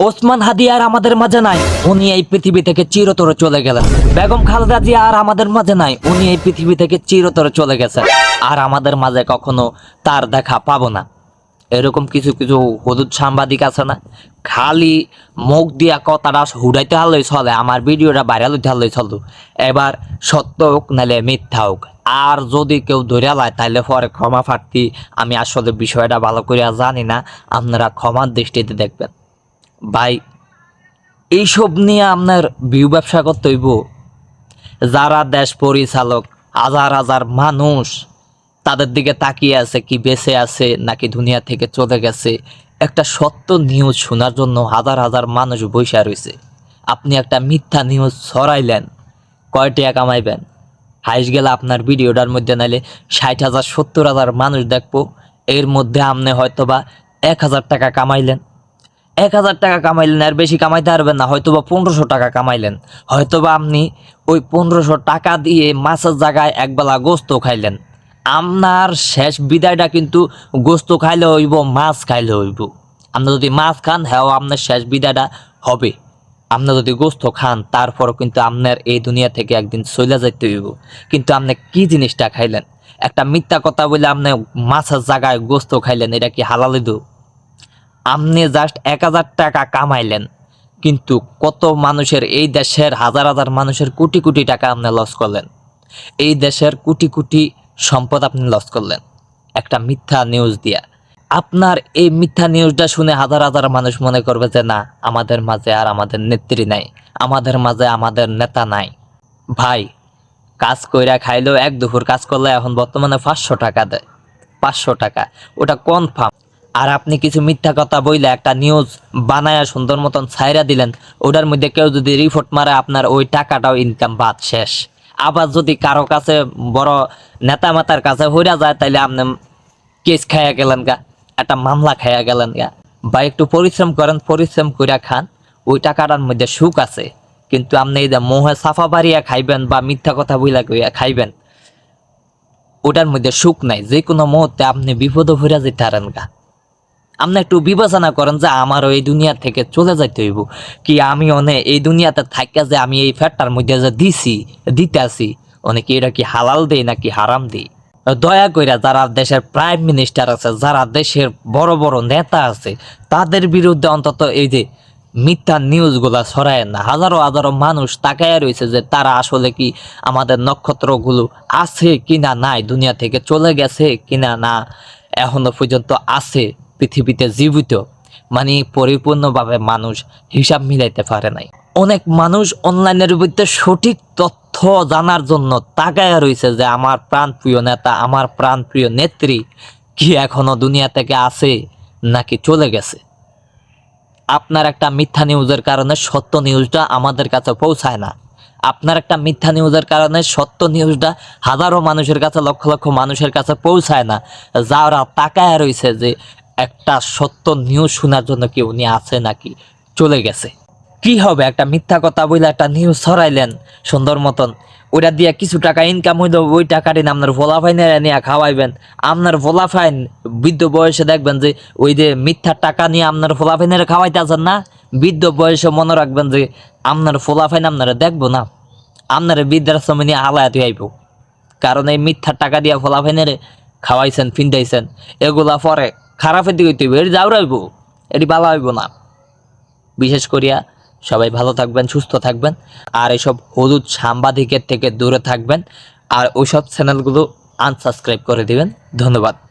ওসমান হাদি আর আমাদের মাঝে নাই। উনি এই পৃথিবী থেকে চিরতরে চলে গেলেন। বেগম খালেদা জিয়া আর আমাদের মাঝে নাই। উনি এই পৃথিবী থেকে চিরতরে চলে গেছেন। আর আমাদের মাঝে কখনো তার দেখা পাবো না। এরকম কিছু কিছু হদুদ সাংবাদিক আছে না? খালি মুখ দিয়া কথাটা হুড়াইতে হারলেই চলে, আমার ভিডিওটা ভাইরাল হইতে হারলেই চলতো। এবার সত্য হোক, নাহলে মিথ্যা হোক। আর যদি কেউ ধরে লায় তাহলে পরে ক্ষমা প্রার্থী, আমি আসলে বিষয়টা ভালো করে জানি না। আপনারা ক্ষমার দৃষ্টিতে দেখবেন। ভাই, এইসব নিয়ে আপনার ভিউ ব্যবসা করতে হইব। যারা দেশ পরিচালক, হাজার হাজার মানুষ, তাদের দিকে তাকিয়ে আছে কি বেঁচে আছে নাকি দুনিয়া থেকে চলে গেছে। একটা সত্য নিউজ শোনার জন্য হাজার হাজার মানুষ বৈশা রয়েছে। আপনি একটা মিথ্যা নিউজ ছড়াইলেন কয় টাকা কামাইবেন? হাইস গেলে আপনার ভিডিওটার মধ্যে নাইলে ষাট হাজার, সত্তর হাজার মানুষ দেখব। এর মধ্যে আপনি হয়তোবা এক হাজার টাকা কামাইলেন। এক হাজার টাকা কামাইলেন আর বেশি কামাইতে পারবেন না হয়তো বা পনেরোশো টাকা কামাইলেন। হয়তো বা আপনি ওই পনেরোশো টাকা দিয়ে মাছের জায়গায় একবেলা গোস্ত খাইলেন। আপনার শেষ বিদায়টা কিন্তু গোস্ত খাইলে হইব, মাছ খাইলে হইব। আপনি যদি মাছ খান হ্যাঁ আপনার শেষ বিদায়টা হবে। আপনি যদি গোস্ত খান, তারপরও কিন্তু আপনার এই দুনিয়া থেকে একদিন চলে যাইতে হইব। কিন্তু আপনি কি জিনিসটা খাইলেন? একটা মিথ্যা কথা বলে আপনি মাছের জায়গায় গোস্ত খাইলেন, এটা কি হালালি দু আপনি জাস্ট এক হাজার টাকা কামাইলেন। কিন্তু কত মানুষের এই দেশের হাজার হাজার মানুষের কোটি কোটি টাকা আপনি লস করলেন। এই দেশের কোটি কোটি সম্পদ আপনি লস করলেন। একটা মিথ্যা নিউজ দিয়া। আপনার এই মিথ্যা নিউজটা শুনে হাজার হাজার মানুষ মনে করবে যে, না, আমাদের মাঝে আর আমাদের নেত্রী নাই। আমাদের মাঝে আমাদের নেতা নাই। ভাই, কাজ কইরা খাইলেও এক দুপুর কাজ করলে এখন বর্তমানে পাঁচশো টাকা দেয়। পাঁচশো টাকা। ওটা কনফার্ম আর আপনি কিছু মিথ্যা কথা বইলে একটা নিউজ বানায়া সুন্দর মতন ছাইরা দিলেন, ওটার মধ্যে কেউ যদি রিপোর্ট মারে, আপনার ওই টাকাটাও ইনকাম বাদ শেষ। আবার যদি কারও কাছে বড় নেতা মাতার কাছে হইরা যায়, তাইলে আপনি কেস খাইয়া গেলেন গা, একটা মামলা খাইয়া গেলেন গা। বা একটু পরিশ্রম করেন, পরিশ্রম কইরা খান, ওই টাকাটার মধ্যে সুখ আছে। কিন্তু আপনি এই যে মোহে সাফা বাড়িয়া খাইবেন বা মিথ্যা কথা বইলা কইয়া খাইবেন, ওটার মধ্যে সুখ নাই। যে কোনো মুহূর্তে আপনি বিপদে ভরে যেতে পারেন গা। আপনি একটু বিবেচনা করেন যে আমার এই দুনিয়া থেকে চলে যাইতে হইব। কি আমি অনে এই দুনিয়াতে থাকিয়া যে আমি এই ফ্যাটটার মধ্যে যে দিছি, দিতে আসি অনেকে এটা কি হালাল দেই নাকি হারাম দেই? দয়া কইরা যারা দেশের প্রাইম মিনিস্টার আছে, যারা দেশের বড় বড় নেতা আছে, তাদের বিরুদ্ধে অন্তত এই যে মিথ্যা নিউজগুলা ছড়ায় না। হাজারো হাজারো মানুষ তাকায় রয়েছে যে তারা আসলে কি আমাদের নক্ষত্রগুলো আছে কিনা নাই, দুনিয়া থেকে চলে গেছে কিনা না, এখনও পর্যন্ত আছে। পৃথিবীতে জীবিত মানে পরিপূর্ণভাবে মানুষ হিসাব মিলাইতে পারে নাই। অনেক মানুষ অনলাইনের ভিতরে সঠিক তথ্য জানার জন্য তাকায় রয়েছে যে আমার প্রাণপ্রিয় নেতা, আমার প্রাণপ্রিয় নেত্রী কি এখনও দুনিয়া থেকে আছে নাকি চলে গেছে? আপনার একটা মিথ্যা নিউজের কারণে সত্য নিউজটা আমাদের কাছে পৌঁছায় না। আপনার একটা মিথ্যা নিউজের কারণে সত্য নিউজটা হাজারো মানুষের কাছে, লক্ষ লক্ষ মানুষের কাছে পৌঁছায় না। যারা তাকায় রয়েছে যে একটা সত্য নিউজ শোনার জন্য কি উনি আছে নাকি? চলে গেছে। কি হবে? একটা মিথ্যা কথা বলে একটা নিউজ ছড়াইলেন সুন্দর মতন। ওইটা দিয়ে কিছু টাকা ইনকাম হইল, ওই টাকাটি আপনার ভোলাফাইনের নিয়ে খাওয়াইবেন। আপনার ভোলাফাইন বৃদ্ধ বয়সে দেখবেন যে ওই যে মিথ্যা টাকা নিয়ে আপনার ভোলাফাইনের খাওয়াইতে আছেন না? বৃদ্ধ বয়সে মনে রাখবেন যে আপনার ভোলাফাইন আপনারা দেখব না। আপনার বৃদ্ধাশ্রমে নিয়ে হালায়াত আইব। কারণ এই মিথ্যা টাকা দিয়া ফলাফাইনের খাওয়াইছেন ফিন্দাইছেন এগুলা পরে খারাপের দিকে হইতে হইব যাও রইব এটি ভালো হইব না। বিশেষ করিয়া সবাই ভালো থাকবেন, সুস্থ থাকবেন, আর এসব হলুদ সাংবাদিকের থেকে দূরে থাকবেন, আর ওইসব চ্যানেলগুলো আনসাবস্ক্রাইব করে দিবেন। ধন্যবাদ।